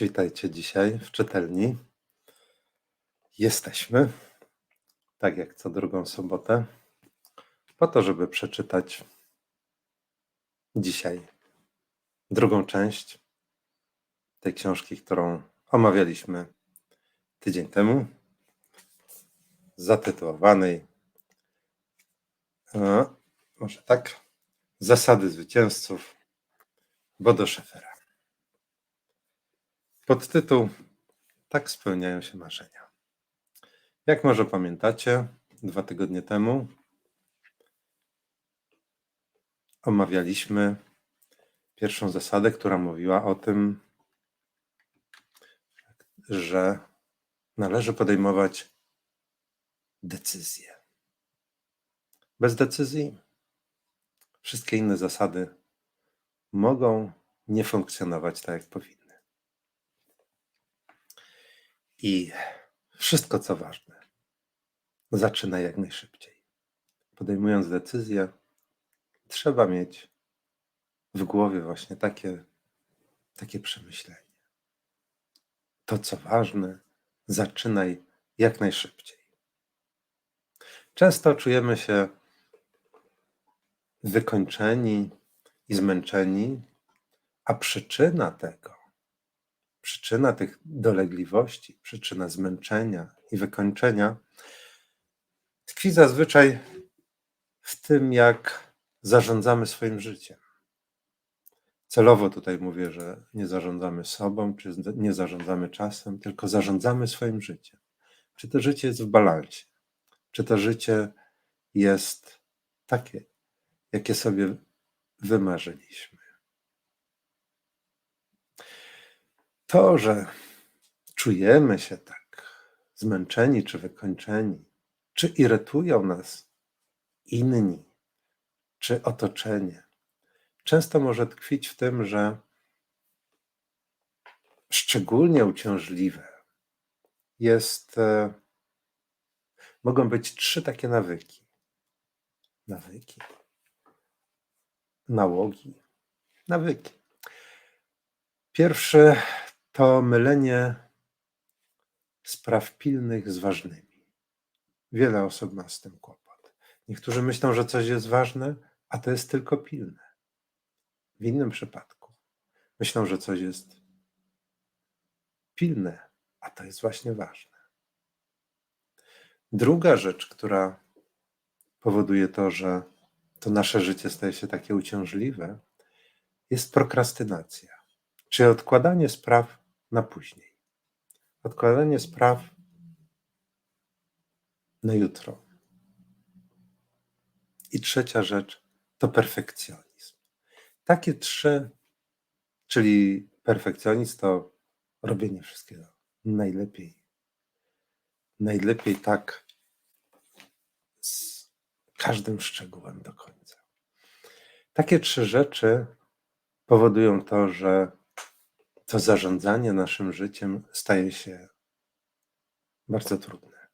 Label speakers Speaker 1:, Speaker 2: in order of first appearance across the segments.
Speaker 1: Cześć, witajcie dzisiaj w czytelni. Jesteśmy, tak jak co drugą sobotę, po to, żeby przeczytać dzisiaj drugą część tej książki, którą omawialiśmy tydzień temu, zatytułowanej, e, może tak, Zasady zwycięzców Bodo Szefera. Podtytuł Tak spełniają się marzenia. Jak może pamiętacie, dwa tygodnie temu omawialiśmy pierwszą zasadę, która mówiła o tym, że należy podejmować decyzje. Bez decyzji wszystkie inne zasady mogą nie funkcjonować tak, jak powinny. I wszystko, co ważne, zaczyna jak najszybciej. Podejmując decyzję, trzeba mieć w głowie właśnie takie, takie przemyślenie. To, co ważne, zaczynaj jak najszybciej. Często czujemy się wykończeni i zmęczeni, a przyczyna tego przyczyna tych dolegliwości, przyczyna zmęczenia i wykończenia tkwi zazwyczaj w tym, jak zarządzamy swoim życiem. Celowo tutaj mówię, że nie zarządzamy sobą, czy nie zarządzamy czasem, tylko zarządzamy swoim życiem. Czy to życie jest w balansie? Czy to życie jest takie, jakie sobie wymarzyliśmy? To, że czujemy się tak zmęczeni czy wykończeni, czy irytują nas inni, czy otoczenie, często może tkwić w tym, że szczególnie uciążliwe jest, e, mogą być trzy takie nawyki. Nawyki, nałogi, nawyki. Pierwszy to mylenie spraw pilnych z ważnymi. Wiele osób ma z tym kłopot. Niektórzy myślą, że coś jest ważne, a to jest tylko pilne. W innym przypadku myślą, że coś jest pilne, a to jest właśnie ważne. Druga rzecz, która powoduje to, że to nasze życie staje się takie uciążliwe, jest prokrastynacja, czy odkładanie spraw na później. Odkładanie spraw na jutro. I trzecia rzecz to perfekcjonizm. Takie trzy, czyli perfekcjonizm to robienie wszystkiego najlepiej. Najlepiej tak z każdym szczegółem do końca. Takie trzy rzeczy powodują to, że to zarządzanie naszym życiem staje się bardzo trudne.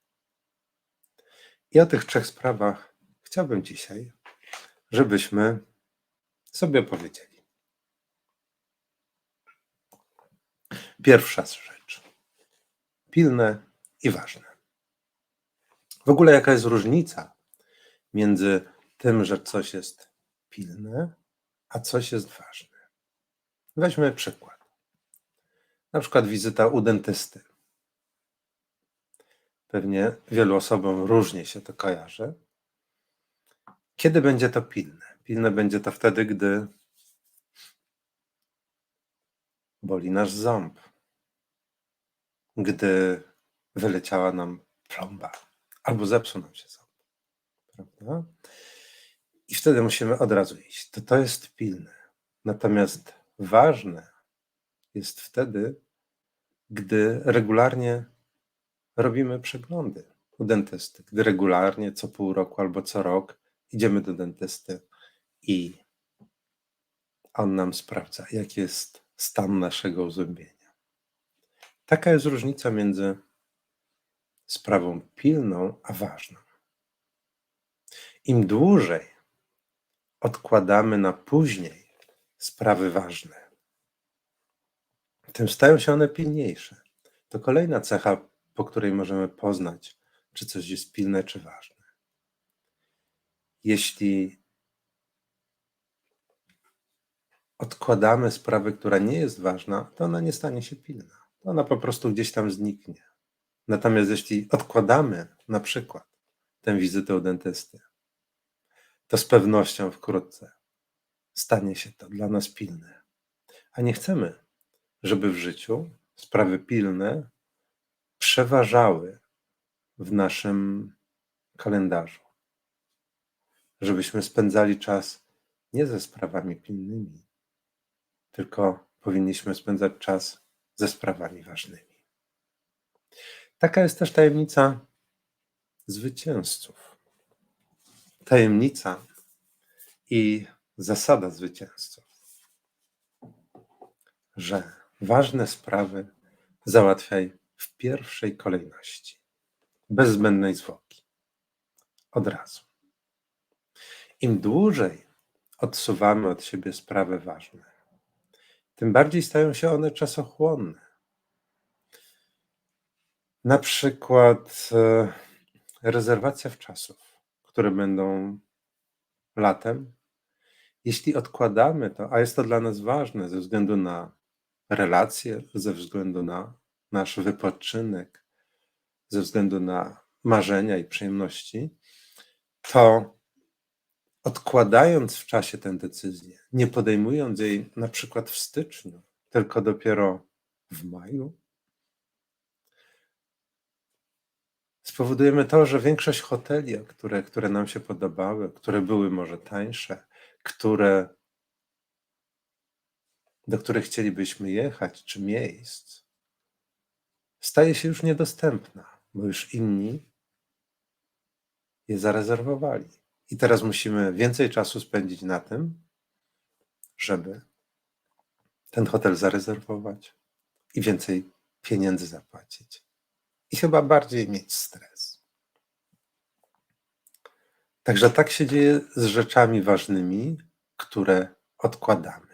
Speaker 1: I o tych trzech sprawach chciałbym dzisiaj, żebyśmy sobie powiedzieli. Pierwsza rzecz. Pilne i ważne. W ogóle jaka jest różnica między tym, że coś jest pilne, a coś jest ważne? Weźmy przykład. Na przykład wizyta u dentysty. Pewnie wielu osobom różnie się to kojarzy. Kiedy będzie to pilne? Pilne będzie to wtedy, gdy boli nasz ząb, gdy wyleciała nam plomba albo zepsuł nam się ząb. Prawda? I wtedy musimy od razu iść. To, to jest pilne. Natomiast ważne jest wtedy, gdy regularnie robimy przeglądy u dentysty, gdy regularnie co pół roku albo co rok idziemy do dentysty i on nam sprawdza, jaki jest stan naszego uzębienia. Taka jest różnica między sprawą pilną a ważną. Im dłużej odkładamy na później sprawy ważne, tym stają się one pilniejsze. To kolejna cecha, po której możemy poznać, czy coś jest pilne, czy ważne. Jeśli odkładamy sprawę, która nie jest ważna, to ona nie stanie się pilna. Ona po prostu gdzieś tam zniknie. Natomiast jeśli odkładamy na przykład tę wizytę u dentysty, to z pewnością wkrótce stanie się to dla nas pilne. A nie chcemy, żeby w życiu sprawy pilne przeważały w naszym kalendarzu. Żebyśmy spędzali czas nie ze sprawami pilnymi, tylko powinniśmy spędzać czas ze sprawami ważnymi. Taka jest też tajemnica zwycięzców. Tajemnica i zasada zwycięzców, że ważne sprawy załatwiaj w pierwszej kolejności, bez zbędnej zwłoki, od razu. Im dłużej odsuwamy od siebie sprawy ważne, tym bardziej stają się one czasochłonne. Na przykład e, rezerwacja w czasów, które będą latem. Jeśli odkładamy to, a jest to dla nas ważne ze względu na relacje, ze względu na nasz wypoczynek, ze względu na marzenia i przyjemności, to odkładając w czasie tę decyzję, nie podejmując jej na przykład w styczniu, tylko dopiero w maju, spowodujemy to, że większość hoteli, które, które nam się podobały, które były może tańsze, które, do których chcielibyśmy jechać, czy miejsc, staje się już niedostępna, bo już inni je zarezerwowali. I teraz musimy więcej czasu spędzić na tym, żeby ten hotel zarezerwować i więcej pieniędzy zapłacić. I chyba bardziej mieć stres. Także tak się dzieje z rzeczami ważnymi, które odkładamy.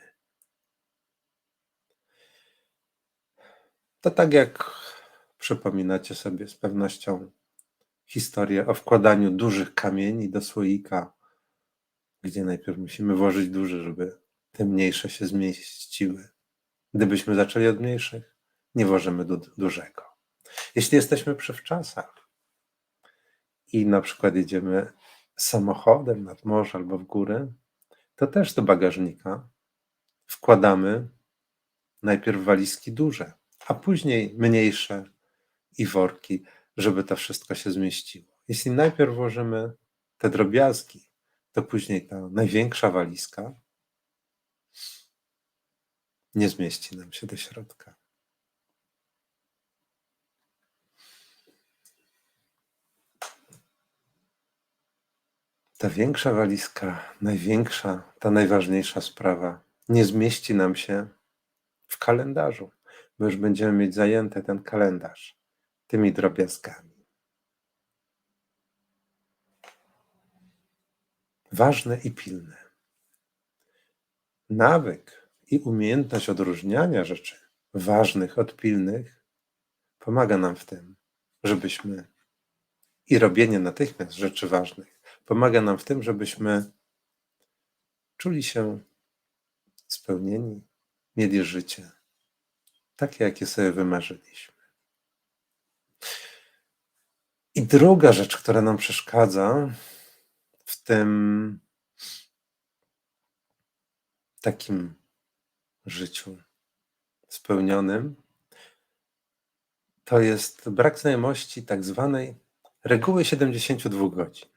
Speaker 1: To tak jak przypominacie sobie z pewnością historię o wkładaniu dużych kamieni do słoika, gdzie najpierw musimy włożyć duże, żeby te mniejsze się zmieściły. Gdybyśmy zaczęli od mniejszych, nie włożymy du dużego. Jeśli jesteśmy przy wczasach i na przykład jedziemy samochodem nad morze albo w góry, to też do bagażnika wkładamy najpierw walizki duże, a później mniejsze i worki żeby to wszystko się zmieściło. Jeśli najpierw włożymy te drobiazgi, to później ta największa walizka nie zmieści nam się do środka. Ta większa walizka, największa, ta najważniejsza sprawa nie zmieści nam się w kalendarzu, bo już będziemy mieć zajęty ten kalendarz tymi drobiazgami. Ważne i pilne. Nawyk i umiejętność odróżniania rzeczy ważnych od pilnych pomaga nam w tym, żebyśmy i robienie natychmiast rzeczy ważnych pomaga nam w tym, żebyśmy czuli się spełnieni, mieli życie takie, jakie sobie wymarzyliśmy. I druga rzecz, która nam przeszkadza w tym takim życiu spełnionym, to jest brak znajomości tak zwanej reguły 72 godzin.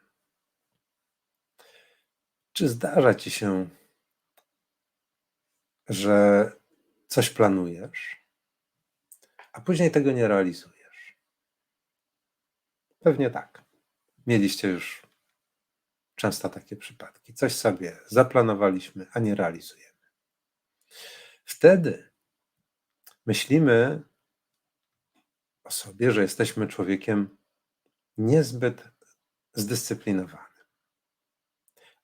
Speaker 1: Czy zdarza ci się, że coś planujesz, a później tego nie realizujesz? Pewnie tak. Mieliście już często takie przypadki. Coś sobie zaplanowaliśmy, a nie realizujemy. Wtedy myślimy o sobie, że jesteśmy człowiekiem niezbyt zdyscyplinowanym.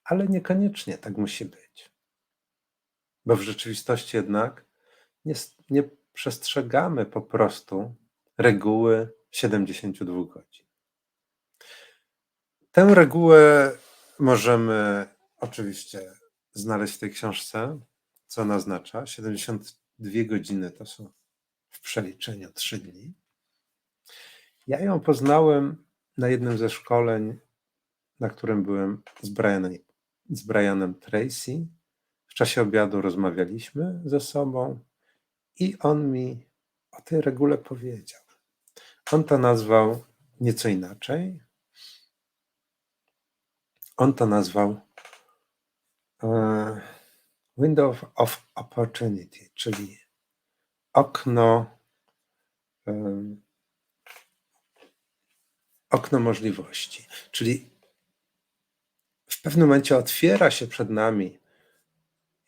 Speaker 1: Ale niekoniecznie tak musi być. Bo w rzeczywistości jednak nie, nie przestrzegamy po prostu reguły 72 godzin. Tę regułę możemy oczywiście znaleźć w tej książce, co ona oznacza. 72 godziny to są w przeliczeniu 3 dni. Ja ją poznałem na jednym ze szkoleń, na którym byłem z Brianem, z Brianem Tracy. W czasie obiadu rozmawialiśmy ze sobą i on mi o tej regule powiedział. On to nazwał nieco inaczej. On to nazwał e, Window of Opportunity, czyli okno, e, okno możliwości. Czyli w pewnym momencie otwiera się przed nami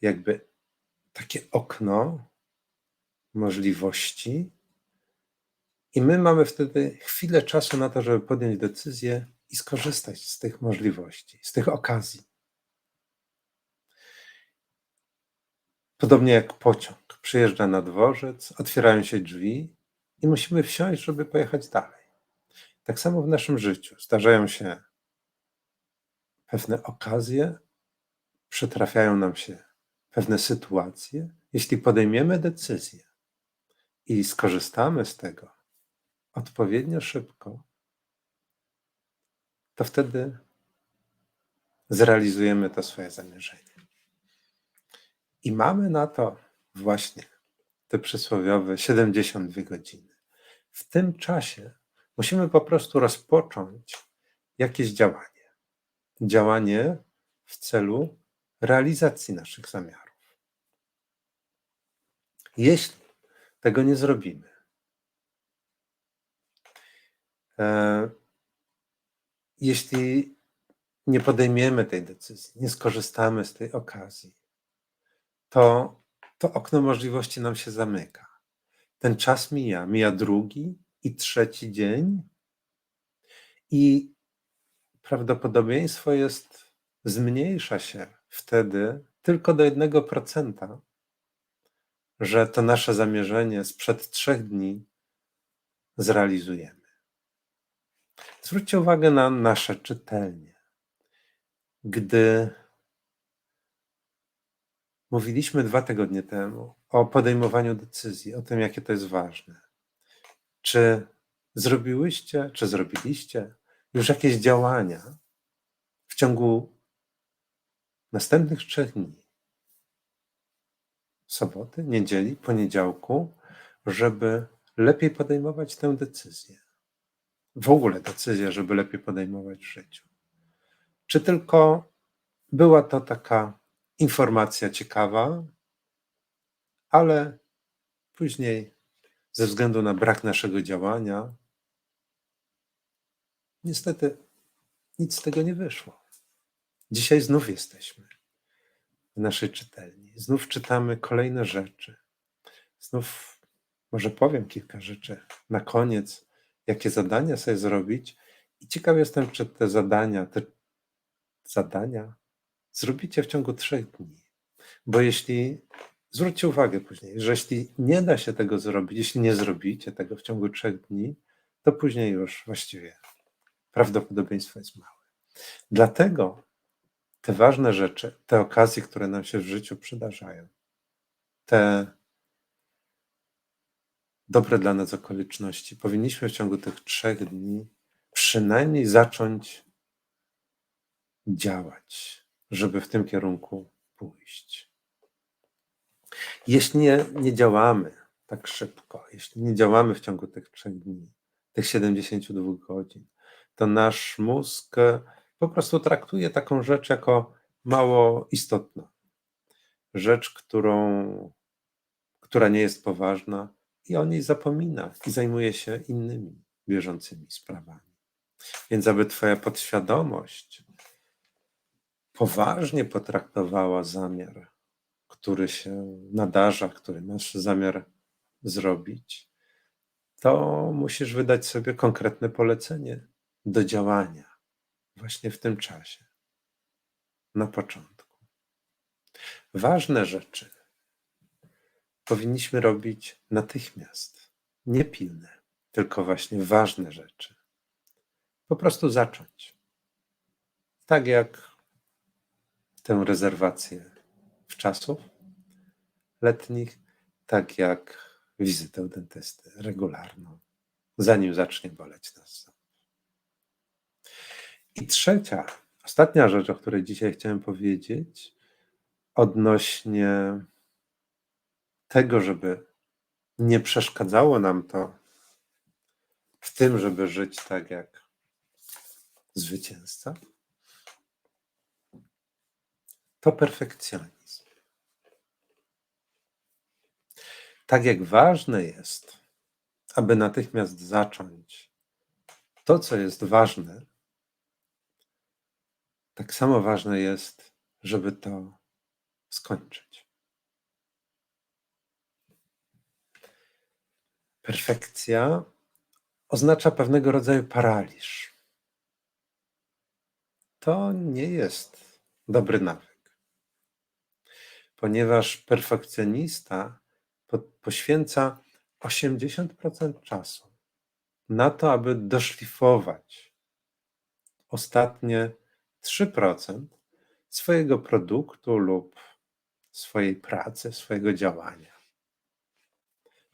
Speaker 1: jakby takie okno możliwości, i my mamy wtedy chwilę czasu na to, żeby podjąć decyzję i skorzystać z tych możliwości, z tych okazji. Podobnie jak pociąg. Przyjeżdża na dworzec, otwierają się drzwi i musimy wsiąść, żeby pojechać dalej. Tak samo w naszym życiu. Zdarzają się pewne okazje, przytrafiają nam się pewne sytuacje. Jeśli podejmiemy decyzję i skorzystamy z tego, odpowiednio szybko, to wtedy zrealizujemy to swoje zamierzenie. I mamy na to właśnie te przysłowiowe 72 godziny. W tym czasie musimy po prostu rozpocząć jakieś działanie. Działanie w celu realizacji naszych zamiarów. Jeśli tego nie zrobimy, E, jeśli nie podejmiemy tej decyzji, nie skorzystamy z tej okazji, to to okno możliwości nam się zamyka. Ten czas mija, mija drugi i trzeci dzień, i prawdopodobieństwo jest, zmniejsza się wtedy tylko do 1%, że to nasze zamierzenie sprzed trzech dni zrealizujemy. Zwróćcie uwagę na nasze czytelnie. Gdy mówiliśmy dwa tygodnie temu o podejmowaniu decyzji, o tym, jakie to jest ważne, czy zrobiłyście, czy zrobiliście już jakieś działania w ciągu następnych trzech dni? Soboty, niedzieli, poniedziałku, żeby lepiej podejmować tę decyzję w ogóle decyzję, żeby lepiej podejmować w życiu? Czy tylko była to taka informacja ciekawa, ale później, ze względu na brak naszego działania, niestety nic z tego nie wyszło. Dzisiaj znów jesteśmy w naszej czytelni. Znów czytamy kolejne rzeczy. Znów może powiem kilka rzeczy na koniec jakie zadania sobie zrobić. I ciekaw jestem, czy te zadania, te zadania zrobicie w ciągu trzech dni. Bo jeśli, zwróćcie uwagę później, że jeśli nie da się tego zrobić, jeśli nie zrobicie tego w ciągu trzech dni, to później już właściwie prawdopodobieństwo jest małe. Dlatego te ważne rzeczy, te okazje, które nam się w życiu przydarzają, te dobre dla nas okoliczności, powinniśmy w ciągu tych trzech dni przynajmniej zacząć działać, żeby w tym kierunku pójść. Jeśli nie, nie działamy tak szybko, jeśli nie działamy w ciągu tych trzech dni, tych 72 godzin, to nasz mózg po prostu traktuje taką rzecz jako mało istotną. Rzecz, którą, która nie jest poważna, i o niej zapomina i zajmuje się innymi bieżącymi sprawami. Więc aby Twoja podświadomość poważnie potraktowała zamiar, który się nadarza, który masz zamiar zrobić, to musisz wydać sobie konkretne polecenie do działania właśnie w tym czasie, na początku. Ważne rzeczy powinniśmy robić natychmiast. Nie pilne, tylko właśnie ważne rzeczy. Po prostu zacząć. Tak jak tę rezerwację w czasów letnich, tak jak wizytę dentysty regularną, zanim zacznie boleć nas. I trzecia, ostatnia rzecz, o której dzisiaj chciałem powiedzieć, odnośnie tego, żeby nie przeszkadzało nam to w tym, żeby żyć tak jak zwycięzca, to perfekcjonizm. Tak jak ważne jest, aby natychmiast zacząć to, co jest ważne, tak samo ważne jest, żeby to skończyć. Perfekcja oznacza pewnego rodzaju paraliż. To nie jest dobry nawyk, ponieważ perfekcjonista poświęca 80% czasu na to, aby doszlifować ostatnie 3% swojego produktu lub swojej pracy, swojego działania.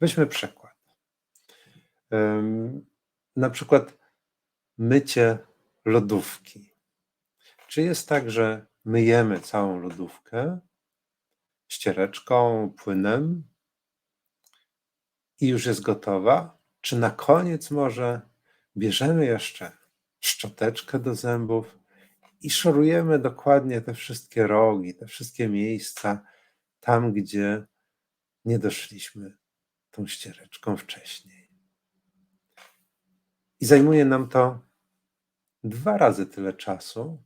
Speaker 1: Weźmy przykład. Na przykład mycie lodówki. Czy jest tak, że myjemy całą lodówkę ściereczką, płynem i już jest gotowa? Czy na koniec może bierzemy jeszcze szczoteczkę do zębów i szorujemy dokładnie te wszystkie rogi, te wszystkie miejsca, tam gdzie nie doszliśmy tą ściereczką wcześniej. I zajmuje nam to dwa razy tyle czasu,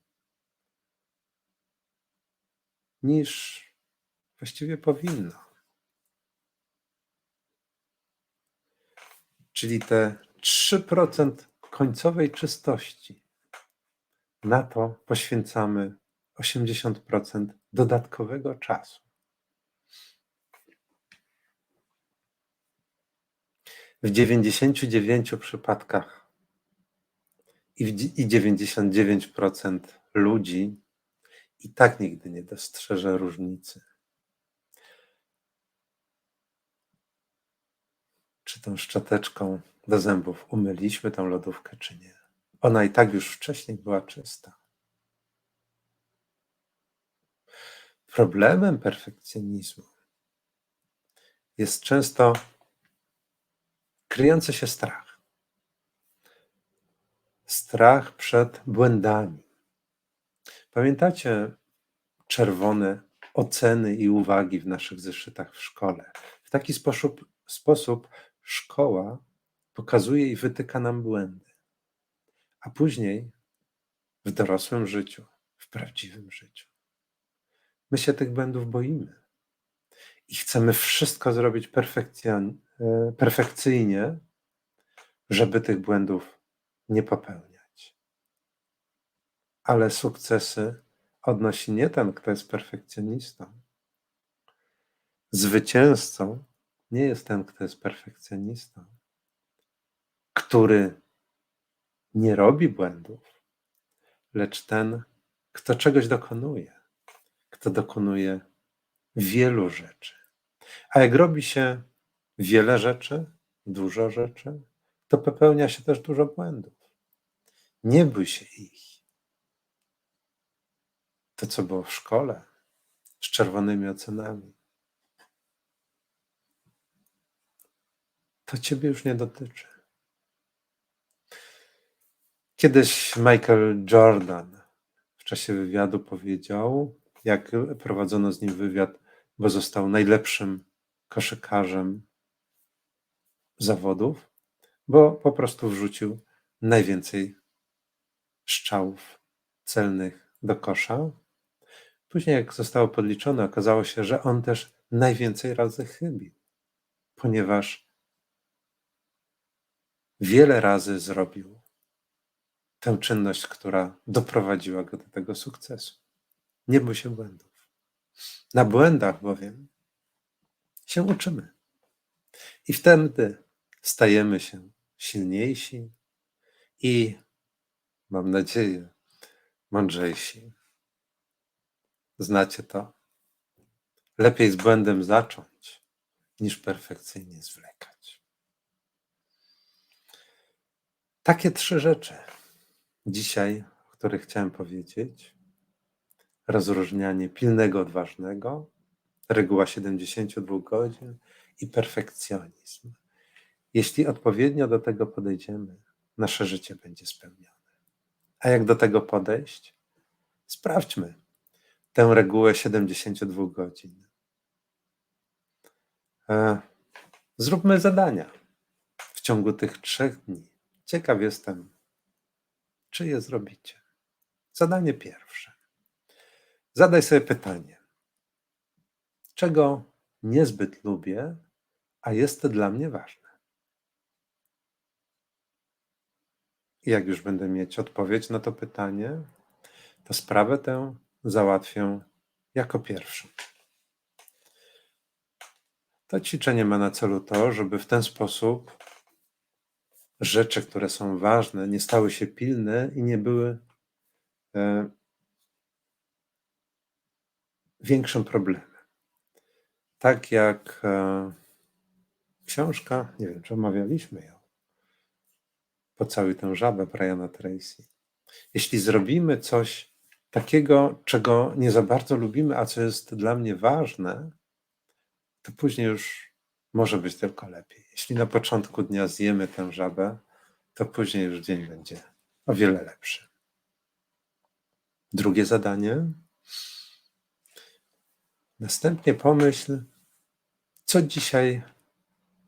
Speaker 1: niż właściwie powinno. Czyli te 3% końcowej czystości na to poświęcamy 80% dodatkowego czasu. W 99 przypadkach i, w, i 99% ludzi i tak nigdy nie dostrzeże różnicy. Czy tą szczoteczką do zębów umyliśmy tą lodówkę, czy nie. Ona i tak już wcześniej była czysta. Problemem perfekcjonizmu jest często kryjący się strach. Strach przed błędami. Pamiętacie czerwone oceny i uwagi w naszych zeszytach w szkole? W taki sposób, sposób szkoła pokazuje i wytyka nam błędy a później w dorosłym życiu, w prawdziwym życiu. My się tych błędów boimy i chcemy wszystko zrobić e, perfekcyjnie, żeby tych błędów nie popełniać. Ale sukcesy odnosi nie ten, kto jest perfekcjonistą. Zwycięzcą nie jest ten, kto jest perfekcjonistą, który nie robi błędów, lecz ten, kto czegoś dokonuje, kto dokonuje wielu rzeczy. A jak robi się wiele rzeczy, dużo rzeczy, to popełnia się też dużo błędów. Nie bój się ich. To, co było w szkole, z czerwonymi ocenami, to Ciebie już nie dotyczy. Kiedyś Michael Jordan w czasie wywiadu powiedział, jak prowadzono z nim wywiad, bo został najlepszym koszykarzem zawodów, bo po prostu wrzucił najwięcej strzałów celnych do kosza. Później, jak zostało podliczone, okazało się, że on też najwięcej razy chybił, ponieważ wiele razy zrobił tę czynność, która doprowadziła go do tego sukcesu. Nie bój się błędów. Na błędach bowiem się uczymy. I wtedy stajemy się silniejsi i, mam nadzieję, mądrzejsi. Znacie to? Lepiej z błędem zacząć, niż perfekcyjnie zwlekać. Takie trzy rzeczy dzisiaj, o których chciałem powiedzieć. Rozróżnianie pilnego od ważnego, reguła 72 godzin i perfekcjonizm. Jeśli odpowiednio do tego podejdziemy, nasze życie będzie spełnione. A jak do tego podejść? Sprawdźmy tę regułę 72 godzin. E, Zróbmy zadania w ciągu tych trzech dni. Ciekaw jestem, czy je zrobicie. Zadanie pierwsze. Zadaj sobie pytanie, czego niezbyt lubię, a jest to dla mnie ważne. I jak już będę mieć odpowiedź na to pytanie, to sprawę tę załatwię jako pierwszą. To ćwiczenie ma na celu to, żeby w ten sposób rzeczy, które są ważne, nie stały się pilne i nie były e, większym problemem. Tak jak e, książka, nie wiem, czy omawialiśmy ją, Pocałuj tę żabę Briana Tracy. Jeśli zrobimy coś takiego, czego nie za bardzo lubimy, a co jest dla mnie ważne, to później już może być tylko lepiej. Jeśli na początku dnia zjemy tę żabę, to później już dzień będzie o wiele lepszy. Drugie zadanie. Następnie pomyśl, co dzisiaj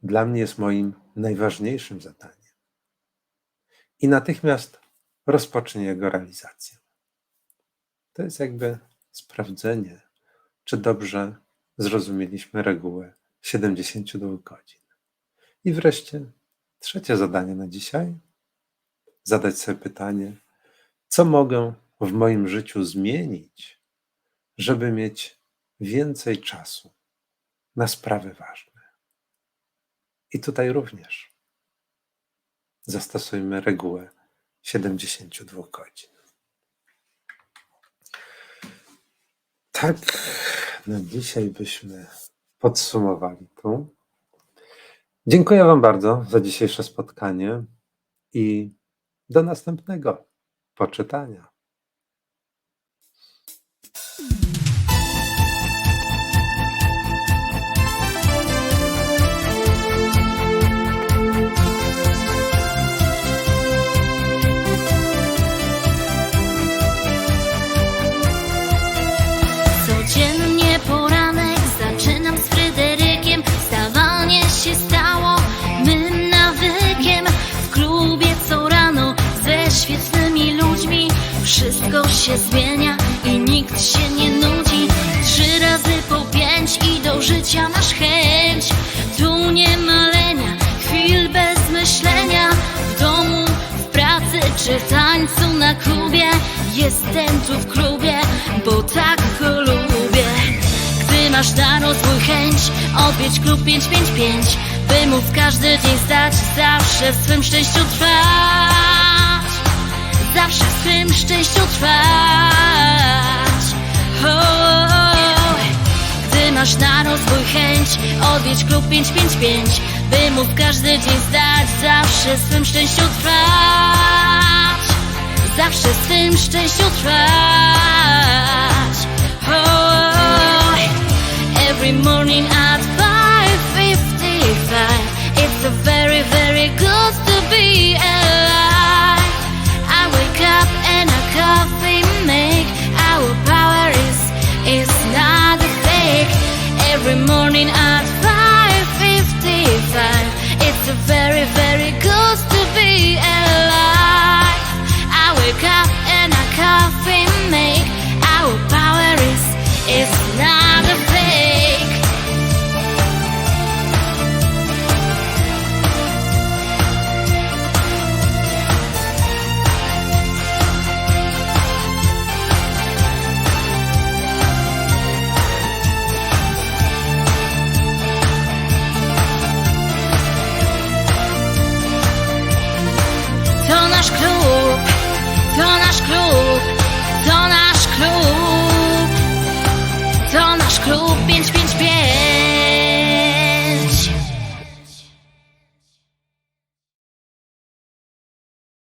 Speaker 1: dla mnie jest moim najważniejszym zadaniem. I natychmiast rozpocznij jego realizację. To jest jakby sprawdzenie, czy dobrze zrozumieliśmy regułę 72 godzin. I wreszcie trzecie zadanie na dzisiaj. Zadać sobie pytanie, co mogę w moim życiu zmienić, żeby mieć więcej czasu na sprawy ważne. I tutaj również zastosujmy regułę 72 godzin. Tak, na dzisiaj byśmy podsumowali tu. Dziękuję Wam bardzo za dzisiejsze spotkanie i do następnego poczytania.
Speaker 2: Wszystko się zmienia i nikt się nie nudzi. Trzy razy po pięć i do życia masz chęć. Tu nie ma lenia, chwil bez myślenia. W domu, w pracy czy w tańcu na klubie. Jestem tu w klubie, bo tak go lubię. Gdy masz na rozwój chęć, odwiedź klub 555 By móc każdy dzień stać, zawsze w swym szczęściu trwać Zawsze w swym szczęściu trwać. Gdy masz na rozwój chęć, odwiedź klub 555 By móc każdy dzień stać, zawsze w swym szczęściu trwać Zawsze w swym szczęściu trwać. Every morning at 5.55 It's a very, very good to be coffee make. Our power is, is not a fake. Every morning at